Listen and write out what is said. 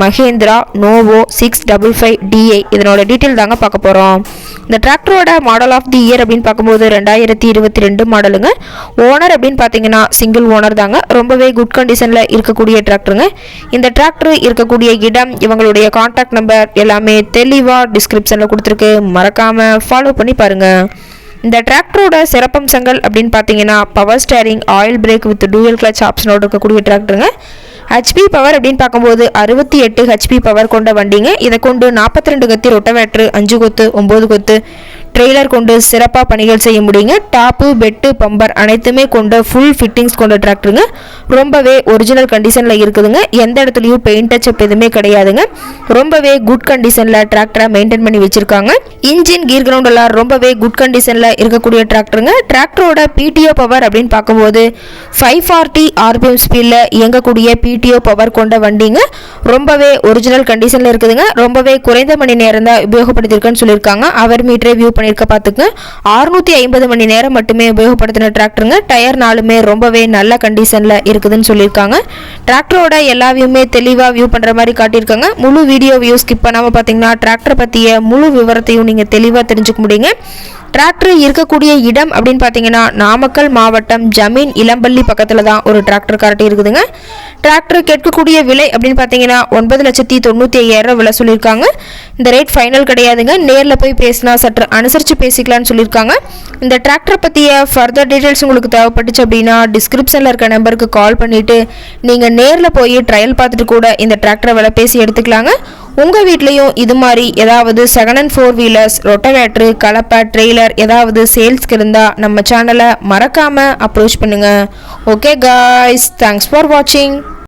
Mahindra Novo six double five DI இதனோட detail தாங்க பார்க்க போகிறோம் இந்த டிராக்டரோட மாடல் ஆஃப் தி இயர் அப்படின்னு பார்க்கும்போது ரெண்டாயிரத்தி இருபத்தி ரெண்டு மாடலுங்க ஓனர் அப்படின்னு பார்த்தீங்கன்னா சிங்கிள் ஓனர் தாங்க. ரொம்பவே குட் கண்டிஷனில் இருக்கக்கூடிய டிராக்டருங்க இந்த டிராக்டர் இருக்கக்கூடிய இடம் இவங்களுடைய காண்டாக்ட் நம்பர் எல்லாமே தெளிவாக டிஸ்கிரிப்ஷனில் கொடுத்துருக்கு. மறக்காமல் ஃபாலோ பண்ணி பாருங்கள் இந்த டிராக்டரோட சிறப்பம்சங்கள் அப்படின்னு பார்த்தீங்கன்னா power steering oil brake with dual clutch ஆப்ஷனோடு இருக்கக்கூடிய டிராக்டருங்க ஹெச்பி பவர் அப்படின்னு பார்க்கும்போது அறுபத்தி எட்டு ஹெச்பி பவர் கொண்ட வண்டிங்க. இதை கொண்டு நாற்பத்தி ரெண்டு கத்தி ரொட்டவேட்ரு அஞ்சு கொத்து ஒம்பது கொத்து ட்ரெய்லர் கொண்டு சிறப்பாக பணிகள் செய்ய முடியுங்க. டாப்பு பெட்டு பம்பர் அனைத்துமே கொண்ட ஃபுல் ஃபிட்டிங்ஸ் கொண்ட டிராக்டருங்க ரொம்பவே ஒரிஜினல் கண்டிஷனில் இருக்குதுங்க. எந்த இடத்துலையும் பெயிண்ட் டச்சப் எதுவுமே கிடையாதுங்க. ரொம்பவே குட் கண்டிஷனில் டிராக்டரை மெயின்டைன் பண்ணி வச்சுருக்காங்க. இன்ஜின் கீர் கிரவுண்ட் எல்லாம் ரொம்பவே குட் கண்டிஷனில் இருக்கக்கூடிய டிராக்டருங்க டிராக்டரோட பிடிஓ பவர் அப்படின்னு பார்க்கும்போது ஃபைவ் ஃபார்ட்டி ஆர்பிஎம் ஸ்பீடில் இயங்கக்கூடிய பிடிஓ பவர் கொண்ட வண்டிங்க. ரொம்பவே ஒரிஜினல் கண்டிஷனில் இருக்குதுங்க. ரொம்பவே குறைந்த மணி நேரம் தான் உபயோகப்படுத்திருக்குன்னு சொல்லியிருக்காங்க. அவர் மீட்டரே வியூ பண்ணியிருக்க பார்த்துங்க அறுநூற்றி ஐம்பது மணி நேரம் மட்டுமே உபயோகப்படுத்தின டிராக்டருங்க டயர் நாலுமே ரொம்பவே நல்ல கண்டிஷனில் இருக்குதுன்னு சொல்லியிருக்காங்க. டிராக்டரோட எல்லா வியூமே தெளிவாக வியூ பண்ணுற மாதிரி காட்டியிருக்காங்க. முழு வீடியோ வியூ ஸ்கிப் பண்ணாமல் பார்த்தீங்கன்னா டிராக்டரை பற்றிய முழு விவரத்தையும் நீங்கள் தெளிவாக தெரிஞ்சுக்க முடியுங்க. டிராக்டர் இருக்கக்கூடிய இடம் அப்படின்னு பார்த்தீங்கன்னா நாமக்கல் மாவட்டம் ஜமீன் இளம்பள்ளி பக்கத்தில் தான் ஒரு டிராக்டர் கரெக்ட் இருக்குதுங்க. டிராக்டர் கேட்கக்கூடிய விலை அப்படின்னு பார்த்தீங்கன்னா ஒன்பது லட்சத்தி தொண்ணூற்றி ஐயாயிரம் விலை சொல்லியிருக்காங்க. இந்த ரேட் ஃபைனல் கிடையாதுங்க. நேரில் போய் பேசினா சற்று அனுசரித்து பேசிக்கலாம்னு சொல்லியிருக்காங்க. இந்த டிராக்டரை பற்றிய ஃபர்தர் டீட்டெயில்ஸ் உங்களுக்கு தேவைப்பட்டுச்சு அப்படின்னா டிஸ்கிரிப்ஷனில் இருக்க நம்பருக்கு கால் பண்ணிவிட்டு நீங்கள் நேரில் போய் ட்ரையல் பார்த்துட்டு கூட இந்த டிராக்டரை விலை பேசி எடுத்துக்கலாங்க. உங்கள் வீட்லேயும் இது மாதிரி ஏதாவது second and four wheelers rotavator கலப்பை ட்ரெய்லர் ஏதாவது சேல்ஸ்க்கு இருந்தால் நம்ம சேனலை மறக்காமல் அப்ரோச் பண்ணுங்கள் ஓகே காய்ஸ் தேங்க்ஸ் ஃபார் வாட்சிங்